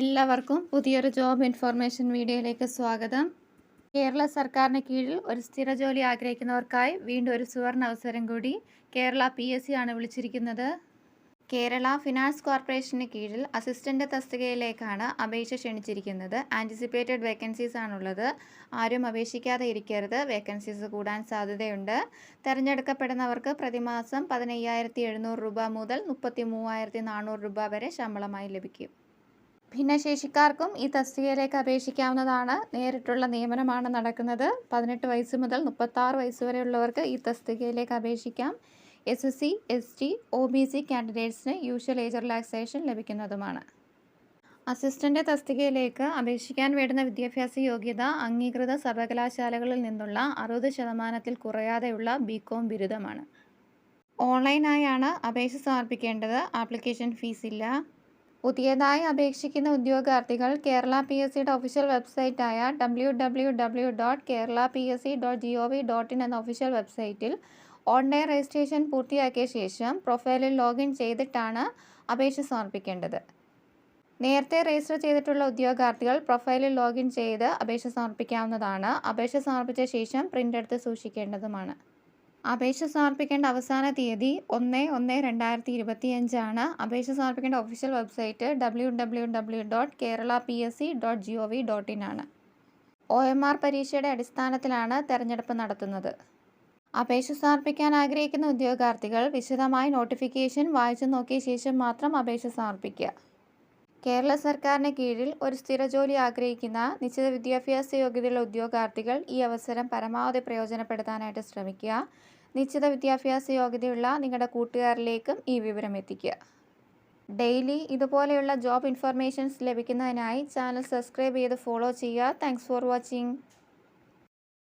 എല്ലാവർക്കും പുതിയൊരു job information വീഡിയോയിലേക്ക് സ്വാഗതം. കേരള സർക്കാരിന് കീഴിൽ ഒരു സ്ഥിര ജോലി ആഗ്രഹിക്കുന്നവർക്കായി വീണ്ടും ഒരു സുവർണ അവസരം കൂടി കേരള പി എസ് സി ആണ് വിളിച്ചിരിക്കുന്നത്. കേരള ഫിനാൻസ് കോർപ്പറേഷന് കീഴിൽ അസിസ്റ്റന്റ് തസ്തികയിലേക്കാണ് അപേക്ഷ ക്ഷണിച്ചിരിക്കുന്നത്. ആന്റിസിപ്പേറ്റഡ് വേക്കൻസീസ് ആണുള്ളത്. ആരും അപേക്ഷിക്കാതെ ഇരിക്കരുത്. വേക്കൻസീസ് കൂടാൻ സാധ്യതയുണ്ട്. തിരഞ്ഞെടുക്കപ്പെടുന്നവർക്ക് പ്രതിമാസം പതിനയ്യായിരത്തി എഴുന്നൂറ് രൂപ മുതൽ മുപ്പത്തി മൂവായിരത്തി നാനൂറ് രൂപ വരെ ശമ്പളമായി ലഭിക്കും. ഭിന്നശേഷിക്കാർക്കും ഈ തസ്തികയിലേക്ക് അപേക്ഷിക്കാവുന്നതാണ്. നേരിട്ടുള്ള നിയമനമാണ് നടക്കുന്നത്. പതിനെട്ട് വയസ്സ് മുതൽ മുപ്പത്താറ് വയസ്സ് വരെയുള്ളവർക്ക് ഈ തസ്തികയിലേക്ക് അപേക്ഷിക്കാം. S S C S T O B C കാൻഡിഡേറ്റ്സിന് usual age relaxation ലഭിക്കുന്നതുമാണ്. അസിസ്റ്റന്റ് തസ്തികയിലേക്ക് അപേക്ഷിക്കാൻ വേണ്ടുന്ന വിദ്യാഭ്യാസ യോഗ്യത അംഗീകൃത സർവകലാശാലകളിൽ നിന്നുള്ള അറുപത് ശതമാനത്തിൽ കുറയാതെയുള്ള ബികോം ബിരുദമാണ്. ഓൺലൈനായാണ് അപേക്ഷ സമർപ്പിക്കേണ്ടത്. ആപ്ലിക്കേഷൻ ഫീസ് ഇല്ല. പുതിയതായി അപേക്ഷിക്കുന്ന ഉദ്യോഗാർത്ഥികൾ കേരള പി എസ് സിയുടെ official വെബ്സൈറ്റായ W W W dot Kerala P S C dot G O V dot in എന്ന ഒഫീഷ്യൽ വെബ്സൈറ്റിൽ ഓൺലൈൻ രജിസ്ട്രേഷൻ പൂർത്തിയാക്കിയ ശേഷം പ്രൊഫൈലിൽ ലോഗിൻ ചെയ്തിട്ടാണ് അപേക്ഷ സമർപ്പിക്കേണ്ടത്. നേരത്തെ രജിസ്റ്റർ ചെയ്തിട്ടുള്ള ഉദ്യോഗാർത്ഥികൾ പ്രൊഫൈലിൽ ലോഗിൻ ചെയ്ത് അപേക്ഷ സമർപ്പിക്കാവുന്നതാണ്. അപേക്ഷ സമർപ്പിച്ച ശേഷം പ്രിന്റ് എടുത്ത് സൂക്ഷിക്കേണ്ടതുമാണ്. അപേക്ഷ സമർപ്പിക്കേണ്ട അവസാന തീയതി ഒന്ന് ഒന്ന് രണ്ടായിരത്തി ഇരുപത്തിയഞ്ചാണ്. അപേക്ഷ സമർപ്പിക്കേണ്ട official website W W W dot Kerala P S C dot G O V dot in ആണ്. ഒ എം ആർ പരീക്ഷയുടെ അടിസ്ഥാനത്തിലാണ് തെരഞ്ഞെടുപ്പ് നടത്തുന്നത്. അപേക്ഷ സമർപ്പിക്കാൻ ആഗ്രഹിക്കുന്ന ഉദ്യോഗാർത്ഥികൾ വിശദമായി നോട്ടിഫിക്കേഷൻ വായിച്ചു നോക്കിയ ശേഷം മാത്രം അപേക്ഷ സമർപ്പിക്കുക. കേരള സർക്കാരിന് കീഴിൽ ഒരു സ്ഥിര ജോലി ആഗ്രഹിക്കുന്ന നിശ്ചിത വിദ്യാഭ്യാസ യോഗ്യതയുള്ള ഉദ്യോഗാർത്ഥികൾ ഈ അവസരം പരമാവധി പ്രയോജനപ്പെടുത്താനായിട്ട് ശ്രമിക്കുക. നിശ്ചിത വിദ്യാഭ്യാസ യോഗ്യതയുള്ള നിങ്ങളുടെ കൂട്ടുകാരിലേക്കും ഈ വിവരം എത്തിക്കുക. ഡെയിലി ഇതുപോലെയുള്ള ജോബ് ഇൻഫർമേഷൻസ് ലഭിക്കുന്നതിനായി ചാനൽ സബ്സ്ക്രൈബ് ചെയ്ത് ഫോളോ ചെയ്യുക. Thanks for watching.